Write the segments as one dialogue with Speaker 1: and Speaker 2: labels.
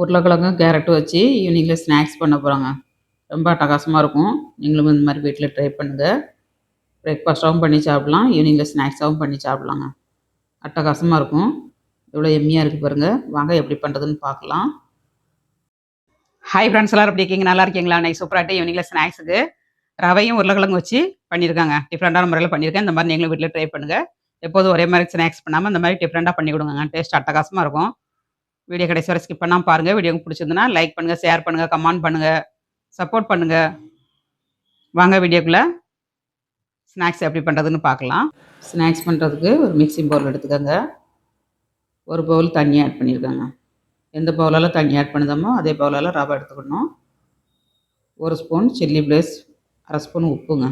Speaker 1: உருளைக்கிழங்கு கேரட்டும் வச்சு ஈவினிங்கில் ஸ்நாக்ஸ் பண்ண போகிறாங்க ரொம்ப அட்டகாசமாக இருக்கும் நீங்களும் இந்த மாதிரி வீட்டில் ட்ரை பண்ணுங்கள் பிரேக்ஃபாஸ்ட்டாகவும் பண்ணி சாப்பிட்லாம் ஈவினிங்கில் ஸ்நாக்ஸாகவும் பண்ணி சாப்பிட்லாங்க அட்டகாசமாக இருக்கும் எவ்வளோ எம்மியாக இருக்குது பாருங்கள் வாங்க எப்படி பண்ணுறதுன்னு பார்க்கலாம் ஹாய் ஃப்ரெண்ட்ஸ் எல்லோரும் எப்படி இருக்கீங்க நல்லா இருக்கீங்களா நைட் சூப்பராகிட்டு ஈவினிங்கில் ஸ்நாக்ஸுக்கு ரவையும் உருளைக்கிழங்கு வச்சு பண்ணியிருக்காங்க டிஃப்ரெண்ட்டான முறையில் பண்ணியிருக்கேன் இந்த மாதிரி நீங்களும் வீட்டில் ட்ரை பண்ணுங்கள் எப்போதும் ஒரே மாதிரி ஸ்நாக்ஸ் பண்ணாமல் இந்த மாதிரி டிஃப்ரெண்ட்டாக பண்ணி கொடுங்க டேஸ்ட் அட்டகாசமாக இருக்கும் வீடியோ கடைசி வரை ஸ்கிப் பண்ணாமல் பாருங்கள் வீடியோ பிடிச்சிருந்தனா லைக் பண்ணுங்கள் ஷேர் பண்ணுங்கள் கமெண்ட் பண்ணுங்கள் சப்போர்ட் பண்ணுங்கள் வாங்க வீடியோக்குள்ளே ஸ்நாக்ஸ் எப்படி பண்ணுறதுன்னு பார்க்கலாம் ஸ்நாக்ஸ் பண்ணுறதுக்கு ஒரு மிக்சிங் பவுல் எடுத்துக்கோங்க ஒரு பவுல் தண்ணி ஆட் பண்ணியிருக்காங்க எந்த பவுலால் தண்ணி ஆட் பண்ணுதோமோ அதே பவுலால் ரவை எடுத்துக்கணும் ஒரு ஸ்பூன் சில்லி பிளேஸ் அரை ஸ்பூன் உப்புங்க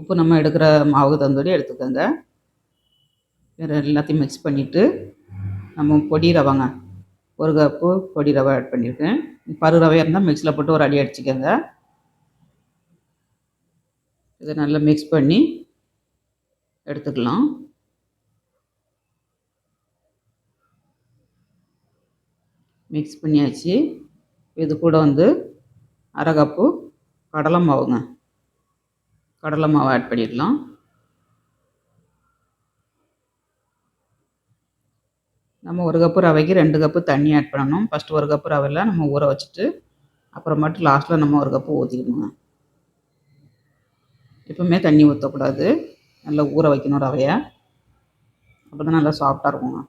Speaker 1: உப்பு நம்ம எடுக்கிற மாவுக்கு தந்தோடி எடுத்துக்கோங்க வேறு எல்லாத்தையும் மிக்ஸ் பண்ணிவிட்டு நம்ம பொடி ரவாங்க ஒரு கப்பு பொடி ரவை ஆட் பண்ணியிருக்கேன் பரு ரவையாக இருந்தால் மிக்ஸில் போட்டு ஒரு அடி அடிச்சுக்கோங்க இதை நல்லா மிக்ஸ் பண்ணி எடுத்துக்கலாம் மிக்ஸ் பண்ணியாச்சு இது கூட வந்து அரை கப்பு கடலை மாவுங்க கடலை மாவு ஆட் பண்ணிடலாம் நம்ம ஒரு கப்பு ரவைக்கு ரெண்டு கப்பு தண்ணி ஆட் பண்ணணும் ஃபஸ்ட்டு ஒரு கப்பு ரவையில் நம்ம ஊற வச்சுட்டு அப்புறம் மட்டும் லாஸ்ட்டில் நம்ம ஒரு கப்பு ஊற்றிக்கணுங்க எப்பவுமே தண்ணி ஊற்றக்கூடாது நல்லா ஊற வைக்கணும் ரவையை அப்போ தான் நல்லா சாஃப்டாக இருக்குங்க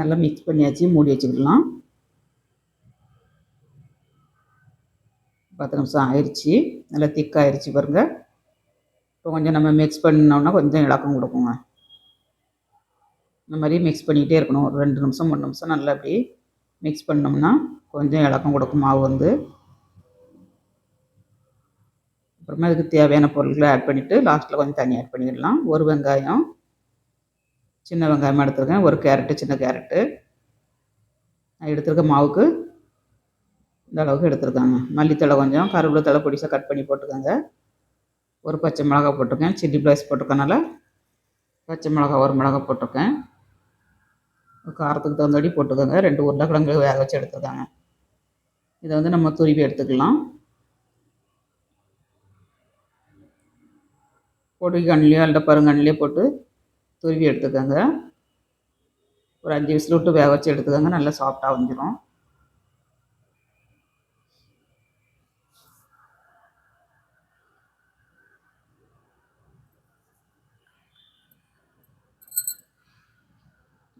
Speaker 1: நல்லா மிக்ஸ் பண்ணியாச்சு மூடி வச்சுக்கலாம் பத்து நிமிஷம் ஆயிடுச்சு நல்லா திக்காயிருச்சு பாருங்கள் இப்போ கொஞ்சம் நம்ம மிக்ஸ் பண்ணோன்னா கொஞ்சம் இலக்கம் கொடுக்குங்க இந்த மாதிரி மிக்ஸ் பண்ணிக்கிட்டே இருக்கணும் ஒரு ரெண்டு நிமிஷம் மூணு நிமிஷம் நல்லா அப்படி மிக்ஸ் பண்ணோம்னா கொஞ்சம் இலக்கம் கொடுக்கும் மாவு வந்து அப்புறமா அதுக்கு தேவையான பொருட்களை ஆட் பண்ணிவிட்டு லாஸ்ட்டில் கொஞ்சம் தண்ணி ஆட் பண்ணிடலாம் ஒரு வெங்காயம் சின்ன வெங்காயமாக எடுத்துருக்கேன் ஒரு கேரட்டு சின்ன கேரட்டு நான் எடுத்துருக்க மாவுக்கு இந்த அளவுக்கு எடுத்துருக்காங்க மல்லித்தலை கொஞ்சம் கருவேப்பிலை பொடிசாக கட் பண்ணி போட்டுக்கோங்க ஒரு பச்சை மிளகா போட்டிருக்கேன் சில்லி பிளாஸ் போட்டிருக்கனால பச்சை மிளகா ஒரு மிளகா போட்டிருக்கேன் காரத்துக்கு தகுந்தபடி போட்டுக்கோங்க ரெண்டு உருளைக்கிழங்கு வேக வச்சு எடுத்துருக்காங்க இதை வந்து நம்ம துருவி எடுத்துக்கலாம் பொடி கண்ணிலையோ அல்ல பருங்கண்ணிலையோ போட்டு துருவி எடுத்துக்கோங்க ஒரு அஞ்சு விசில் விட்டு வேக வச்சு எடுத்துக்கோங்க நல்லா சாஃப்டாக வந்துடும்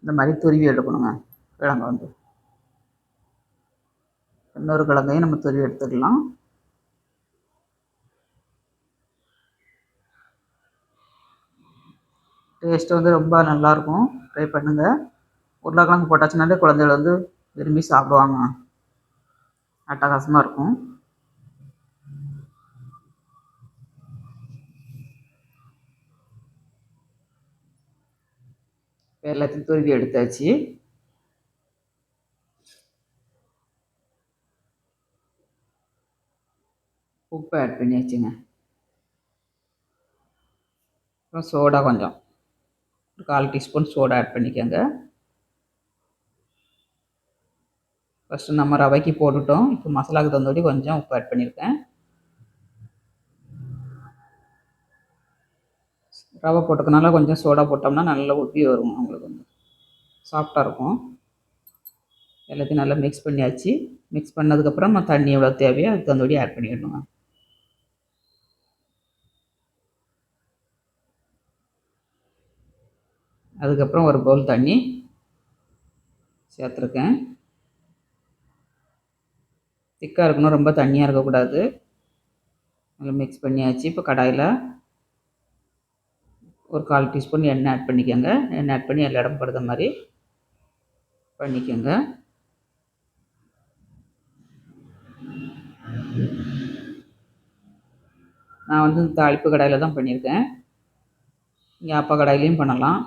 Speaker 1: இந்த மாதிரி துருவி எடுக்கணுங்க கிழங்கு வந்து இன்னொரு கிழங்கையும் நம்ம துருவி எடுத்துக்கலாம் டேஸ்ட்டு வந்து ரொம்ப நல்லாயிருக்கும் ட்ரை பண்ணுங்கள் உருளைக்கிழங்கு போட்டாச்சுனாலே குழந்தைகள் வந்து விரும்பி சாப்பிடுவாங்க அட்டகாசமாக இருக்கும் எல்லாத்தையும் துருவி எடுத்தாச்சு உப்பு ஆட் பண்ணியாச்சுங்க அப்புறம் சோடா கொஞ்சம் ஒரு கால் டீஸ்பூன் சோடா ஆட் பண்ணிக்கோங்க ஃபஸ்ட்டு நம்ம ரவைக்கு போட்டுட்டோம் இப்போ மசாலாவுக்கு தந்தோடி கொஞ்சம் உப்பு ஆட் பண்ணியிருக்கேன் ரவை போட்டதுனால கொஞ்சம் சோடா போட்டோம்னா நல்லா ஒட்டி வரும் அவங்களுக்கு வந்து சாஃப்டாக இருக்கும் எல்லாத்தையும் நல்லா மிக்ஸ் பண்ணியாச்சு மிக்ஸ் பண்ணதுக்கப்புறம் நம்ம தண்ணி எவ்வளோ தேவையோ அதுக்கு தந்தபடி ஆட் பண்ணிடணும் அதுக்கப்புறம் ஒரு பவுல் தண்ணி சேர்த்துருக்கேன் திக்காக இருக்கணும் ரொம்ப தண்ணியாக இருக்கக்கூடாது நல்லா மிக்ஸ் பண்ணியாச்சு இப்போ கடாயில் ஒரு கால் டீஸ்பூன் எண்ணெய் ஆட் பண்ணிக்கோங்க எண்ணெய் ஆட் பண்ணி எல்லா இடம் படுற மாதிரி பண்ணிக்கோங்க நான் வந்து அழிப்பு கடாயில் தான் பண்ணியிருக்கேன் இங்கே அப்பா கடாயிலையும் பண்ணலாம்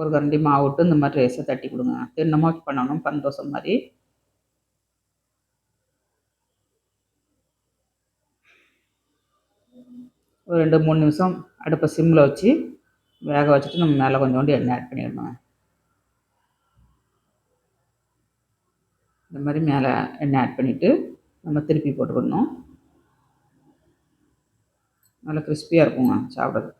Speaker 1: ஒரு கரண்டி மாவு விட்டு இந்த மாதிரி ரேஸை தட்டி கொடுங்க தென்னமாக பண்ணணும் பந்தோஷம் மாதிரி ஒரு ரெண்டு மூணு நிமிஷம் அடுப்பை சிம்மில் வச்சு வேக வச்சுட்டு நம்ம மேலே கொஞ்சோண்டு எண்ணெய் ஆட் பண்ணிடணும் இந்த மாதிரி மேலே எண்ணெய் ஆட் பண்ணிவிட்டு நம்ம திருப்பி போட்டுக்கணும் நல்லா கிறிஸ்பியாக இருக்குங்க சாப்பிட்றது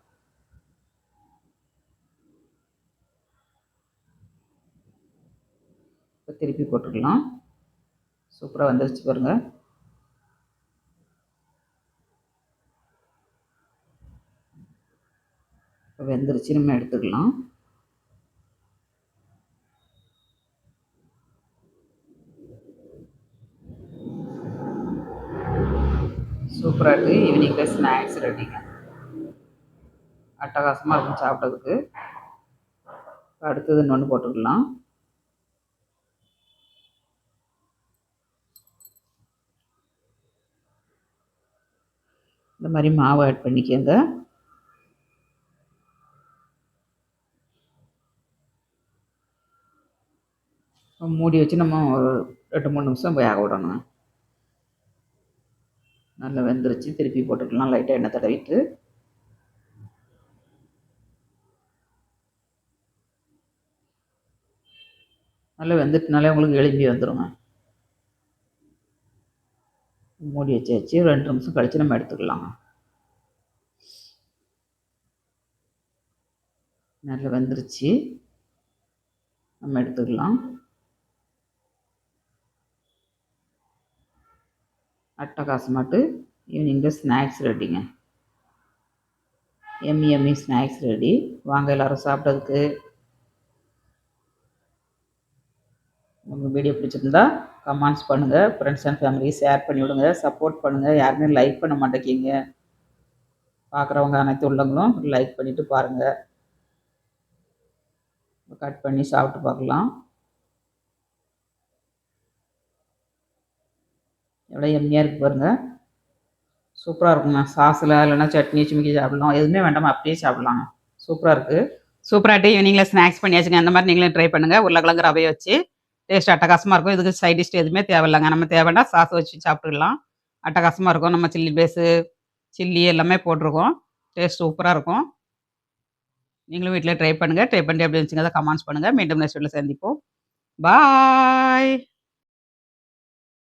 Speaker 1: இப்போ திருப்பி போட்டுக்கலாம் சூப்பராக வந்துருச்சு பாருங்கள் வெந்துருச்சு நம்ம எடுத்துக்கலாம் சூப்பராக இருக்குது ஈவினிங்கில் ஸ்நாக்ஸ் ரெடிங்க அட்டகாசமாக இருக்கும் சாப்பிட்றதுக்கு அடுத்தது இன்னொன்று போட்டுக்கலாம் இந்த மாதிரி மாவு ஆட் பண்ணிக்கங்க மூடி வச்சு நம்ம ஒரு ரெண்டு மூணு நிமிஷம் வேக விடணும் நல்லா வெந்துருச்சு திருப்பி போட்டுக்கலாம் லைட்டாக எண்ணெய் தடவிட்டு நல்லா வெந்துட்டுனாலே உங்களுக்கு எழுப்பி வந்துடுங்க மூடி வச்சு வச்சு ரெண்டு நிமிஷம் கழித்து நம்ம எடுத்துக்கலாங்க நல்லா வெந்துருச்சு நம்ம எடுத்துக்கலாம் காசு மட்டும் ஈவினிங்கில் ஸ்நாக்ஸ் ரெடிங்க எம்மி எம்மி ஸ்நாக்ஸ் ரெடி வாங்க எல்லோரும் சாப்பிட்றதுக்கு உங்கள் வீடியோ பிடிச்சிருந்தா கமெண்ட்ஸ் பண்ணுங்கள் ஃப்ரெண்ட்ஸ் அண்ட் ஃபேமிலி ஷேர் பண்ணி விடுங்க சப்போர்ட் பண்ணுங்கள் யாருமே லைக் பண்ண மாட்டேங்க பார்க்குறவங்க அனைத்து உள்ளவங்களும் லைக் பண்ணிவிட்டு பாருங்கள் கட் பண்ணி சாப்பிட்டு பார்க்கலாம் எவ்வளோ எம்மியாக இருக்குது பாருங்கள் சூப்பராக இருக்குங்க சாஸில் இல்லைன்னா சட்னி சிமிக்கி சாப்பிடலாம் எதுவுமே வேண்டாமா அப்படியே சாப்பிட்லாம் சூப்பராக இருக்குது சூப்பராக டீ ஈவினிங்கில் ஸ்நாக்ஸ் பண்ணியாச்சுங்க அந்த மாதிரி நீங்களும் ட்ரை பண்ணுங்கள் உருளைக்கிழங்கு ரவையை வச்சு டேஸ்ட் அட்டகாசமாக இருக்கும் இதுக்கு சைட் டிஷ் எதுவுமே தேவையில்லைங்க நம்ம தேவைன்னா சாஸ் வச்சு சாப்பிட்டுக்கலாம் அட்டகாசமாக இருக்கும் நம்ம சில்லி பேஸு சில்லி எல்லாமே போட்டிருக்கோம் டேஸ்ட் சூப்பராக இருக்கும் நீங்களும் வீட்டில் ட்ரை பண்ணுங்கள் ட்ரை பண்ணி அப்படி வச்சுங்க அதை கமெண்ட்ஸ் பண்ணுங்கள் மீண்டும் நெக்ஸ்ட் வீட்டில் சந்திப்போம் பாய்